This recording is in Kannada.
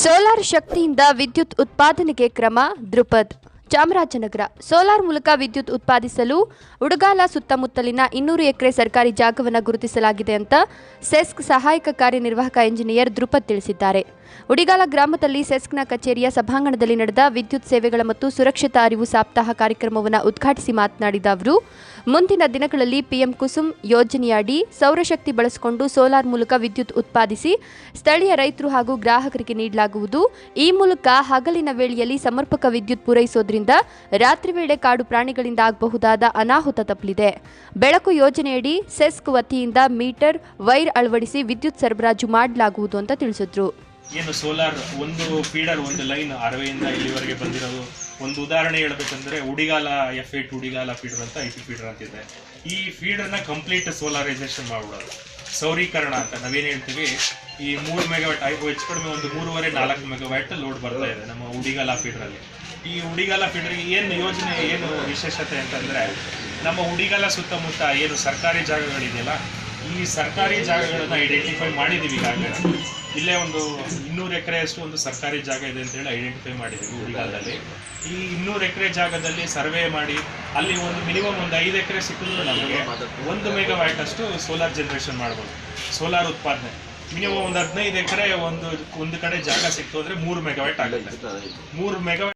ಸೋಲಾರ್ ಶಕ್ತಿಯಿಂದ ವಿದ್ಯುತ್ ಉತ್ಪಾದನೆಗೆ ಕ್ರಮ ದೃಪದ್. ಚಾಮರಾಜನಗರ. ಸೋಲಾರ್ ಮೂಲಕ ವಿದ್ಯುತ್ ಉತ್ಪಾದಿಸಲು ಉಡಗಾಲ ಸುತ್ತಮುತ್ತಲಿನ ಇನ್ನೂರು ಎಕರೆ ಸರ್ಕಾರಿ ಜಾಗವನ್ನು ಗುರುತಿಸಲಾಗಿದೆ ಅಂತ ಸೆಸ್ಕ್ ಸಹಾಯಕ ಕಾರ್ಯನಿರ್ವಾಹಕ ಇಂಜಿನಿಯರ್ ದೃಪದ್ ತಿಳಿಸಿದ್ದಾರೆ. ಉಡಿಗಾಲ ಗ್ರಾಮದಲ್ಲಿ ಸೆಸ್ಕ್ನ ಕಚೇರಿಯ ಸಭಾಂಗಣದಲ್ಲಿ ನಡೆದ ವಿದ್ಯುತ್ ಸೇವೆಗಳ ಮತ್ತು ಸುರಕ್ಷತಾ ಅರಿವು ಸಪ್ತಾಹ ಕಾರ್ಯಕ್ರಮವನ್ನು ಉದ್ಘಾಟಿಸಿ ಮಾತನಾಡಿದ ಅವರು, ಮುಂದಿನ ದಿನಗಳಲ್ಲಿ ಪಿಎಂ ಕುಸುಮ್ ಯೋಜನೆಯಡಿ ಸೌರಶಕ್ತಿ ಬಳಸಿಕೊಂಡು ಸೋಲಾರ್ ಮೂಲಕ ವಿದ್ಯುತ್ ಉತ್ಪಾದಿಸಿ ಸ್ಥಳೀಯ ರೈತರು ಹಾಗೂ ಗ್ರಾಹಕರಿಗೆ ನೀಡಲಾಗುವುದು. ಈ ಮೂಲಕ ಹಗಲಿನ ವೇಳೆಯಲ್ಲಿ ಸಮರ್ಪಕ ವಿದ್ಯುತ್ ಪೂರೈಸೋದ್ರಿಂದ ರಾತ್ರಿ ವೇಳೆ ಕಾಡು ಪ್ರಾಣಿಗಳಿಂದ ಆಗಬಹುದಾದ ಅನಾಹುತ ತಪ್ಪಲಿದೆ. ಬೆಳಕು ಯೋಜನೆಯಡಿ ಸೆಸ್ಕ್ ವತಿಯಿಂದ ಮೀಟರ್, ವೈರ್ ಅಳವಡಿಸಿ ವಿದ್ಯುತ್ ಸರಬರಾಜು ಮಾಡಲಾಗುವುದು ಅಂತ ತಿಳಿಸಿದ್ರು. ಏನು ಸೋಲಾರ್ ಒಂದು ಫೀಡರ್, ಒಂದು ಲೈನ್ ಅರವೆಯಿಂದ ಇಲ್ಲಿವರೆಗೆ ಬಂದಿರೋದು? ಒಂದು ಉದಾಹರಣೆ ಹೇಳ್ಬೇಕಂದ್ರೆ Udigala F eight Udigala feeder ಅಂತ ಐ ಫೀಡರ್ ಅಂತಿದೆ. ಈ ಫೀಡರ್ನ ಕಂಪ್ಲೀಟ್ ಸೋಲಾರೈಸೇಷನ್ ಮಾಡ್ಬಿಡೋದು. ಸೌರೀಕರಣ ಅಂತ ನಾವೇನು ಹೇಳ್ತೀವಿ, ಈ ಮೂರು ಮೆಗಾವ್ಯಾಟ್ ಹೆಚ್ಚು ಕಡಿಮೆ ಒಂದು ಮೂರುವರೆ, ನಾಲ್ಕು ಮೆಗಾವ್ಯಾಟ್ ಲೋಡ್ ಬರ್ತಾ ಇದೆ ನಮ್ಮ ಉಡಿಗಾಲ ಫೀಡ್ರಲ್ಲಿ ಈ ಉಡಿಗಾಲ ಫೀಡ್ರಿಗೆ ಏನು ಯೋಜನೆ, ಏನು ವಿಶೇಷತೆ ಅಂತಂದರೆ, ನಮ್ಮ ಉಡಿಗಾಲ ಸುತ್ತಮುತ್ತ ಏನು ಸರ್ಕಾರಿ ಜಾಗಗಳಿದೆಯಲ್ಲ, ಈ ಸರ್ಕಾರಿ ಜಾಗಗಳನ್ನು ಐಡೆಂಟಿಫೈ ಮಾಡಿದ್ದೀವಿ ಈಗಾಗಲೇ. ಇಲ್ಲೇ ಒಂದು ಇನ್ನೂರು ಎಕರೆಯಷ್ಟು ಒಂದು ಸರ್ಕಾರಿ ಜಾಗ ಇದೆ ಅಂತ ಹೇಳಿ ಐಡೆಂಟಿಫೈ ಮಾಡಿದ್ದೀವಿ ಉಡಿಗಾಲದಲ್ಲಿ ಈ ಇನ್ನೂರು ಎಕರೆ ಜಾಗದಲ್ಲಿ ಸರ್ವೆ ಮಾಡಿ, ಅಲ್ಲಿ ಒಂದು ಮಿನಿಮಮ್ ಒಂದು ಐದು ಎಕರೆ ಸಿಕ್ಕಿದ್ರು ನಮಗೆ ಒಂದು ಮೆಗಾವ್ಯಾಟ್ ಅಷ್ಟು ಸೋಲಾರ್ ಜನರೇಷನ್ ಮಾಡ್ಬೋದು. ಸೋಲಾರ್ ಉತ್ಪಾದನೆ. ಮಿನಿಮಮ್ ಒಂದು ಹದಿನೈದು ಎಕರೆ ಒಂದು ಒಂದು ಕಡೆ ಜಾಗ ಸಿಕ್ತು ಅಂದರೆ ಮೂರು ಮೆಗಾವ್ಯಾಟ್ ಆಗುತ್ತೆ. ಮೂರು ಮೆಗಾವ್ಯಾಟ್